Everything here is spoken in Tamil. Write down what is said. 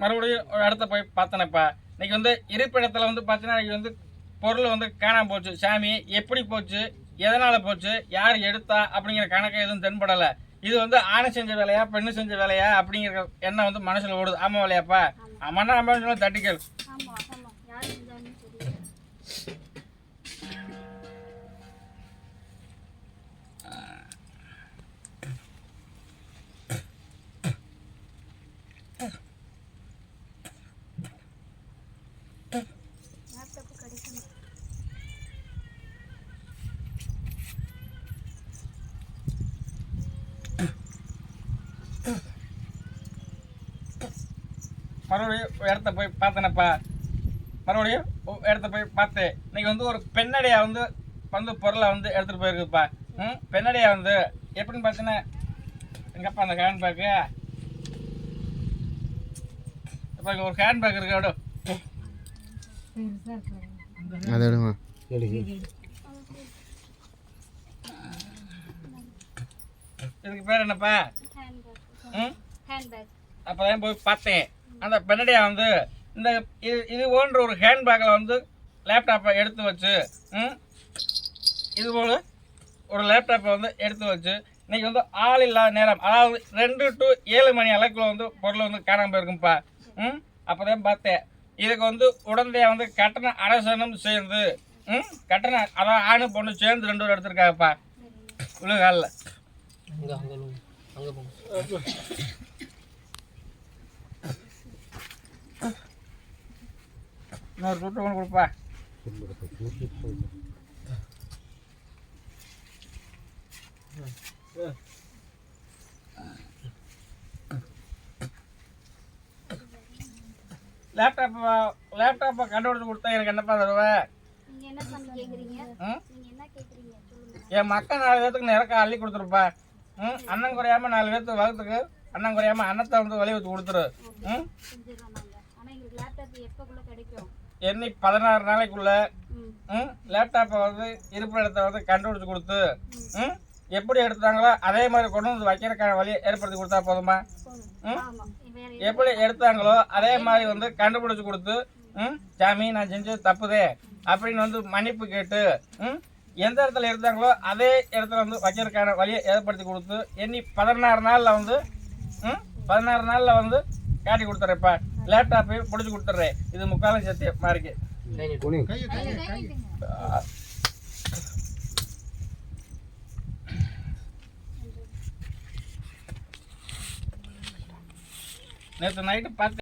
மறுபடியும் ஒரு இடத்த போய் பார்த்தனப்பா இன்னைக்கு வந்து இருப்பிடத்துல வந்து பார்த்தீங்கன்னா இன்னைக்கு வந்து பொருள் வந்து காணாம போச்சு. சாமி எப்படி போச்சு? எதனால போச்சு? யார் எடுத்தா? அப்படிங்கிற கணக்கு எதுவும் தென்படலை. இது வந்து ஆணை செஞ்ச வேலையா பெண்ணு செஞ்ச வேலையா அப்படிங்கிற எண்ணம் வந்து மனசுல ஓடுது. ஆமா வேலையாப்பா ஆமாண்ணா சொல்ல தட்டிக்கல். மறுபடியும் ஒரு இடத்த போய் பார்த்தனப்பா. மறுபடியும் இடத்த போய் பார்த்தேன். இன்னைக்கு வந்து ஒரு பெண்ணடையா வந்து வந்து பொருளை வந்து எடுத்துகிட்டு போயிருக்குப்பா. ம்? பெண்ணடையா வந்து. எப்படின்னு பார்த்தீங்கன்னா எங்கப்பா அந்த ஹேண்ட் பேக்கு இப்போ ஒரு ஹேண்ட் பேக் இருக்கு? விடு. அதை இதுக்கு பேர் என்னப்பா? ம்? ஹேண்ட் பேக் அப்போதான் போய் பார்த்தேன். அந்த பெண்ணடையா வந்து இந்த இது இது போன்ற ஒரு ஹேண்ட் பேக்கில் வந்து லேப்டாப்பை எடுத்து வச்சு இது போல் ஒரு லேப்டாப்பை வந்து எடுத்து வச்சு இன்றைக்கி வந்து ஆள் இல்லாத நேரம் அதாவது ரெண்டு டு ஏழு மணி அளவுக்குள்ள வந்து பொருள் வந்து காணாமல் போயிருக்கும்ப்பா ம் அப்போதான் பார்த்தேன். இதுக்கு வந்து உடனடியாக வந்து கட்டண அரசனும் சேர்ந்து ம் கட்டண அதான் ஆணு பொண்ணு சேர்ந்து ரெண்டு பேரும் எடுத்திருக்காங்கப்பா. உள்ள காலில் அங்கே அங்கே அங்கே போங்க. இன்னொரு சுட்டு ஒன்று கொடுப்பா. லேப்டாப் லேப்டாப்பை கண்டுபிடிச்சு கொடுத்தா எனக்கு என்னப்பா தருவ? நீங்க என்ன பண்ணி கேக்குறீங்க? ம் நீங்க என்ன கேக்குறீங்க? சொல்லுங்க. என் மக்கள் நாலு பேத்துக்கு நிறக்க அள்ளி கொடுத்துருப்பா. ம்? அண்ணன் குறையாம நாலு பேர்த்து வகுத்துக்கு அண்ணன் குறையாம அன்னத்தை வந்து வழி ஊற்றி கொடுத்துரு. ம்? எண்ணி பதினாறு நாளைக்குள்ள லேப்டாப்பை வந்து இருப்பிட இடத்த வந்து கண்டுபிடிச்சு கொடுத்து ம். எப்படி எடுத்தாங்களோ அதே மாதிரி கொண்டு வந்து வைக்கிறக்கான வழியை ஏற்படுத்தி கொடுத்தா போதுமா? எப்படி எடுத்தாங்களோ அதே மாதிரி வந்து கண்டுபிடிச்சு கொடுத்து ம் சாமி நான் செஞ்சது தப்புதே அப்படின்னு வந்து மன்னிப்பு கேட்டு ம் எந்த இடத்துல எடுத்தாங்களோ அதே இடத்துல வந்து வைக்கிறதுக்கான வழியை ஏற்படுத்தி கொடுத்து எண்ணி பதினாறு நாளில் வந்து ம் பதினாறு நாளில் வந்து காட்டி கொடுத்துட்றேன்ப்பா லேப்டாப்பையும் பிடிச்சி கொடுத்துட்றேன். இது முக்காலம் சேர்த்து மாறிக்கு. நேற்று நைட்டு பார்த்து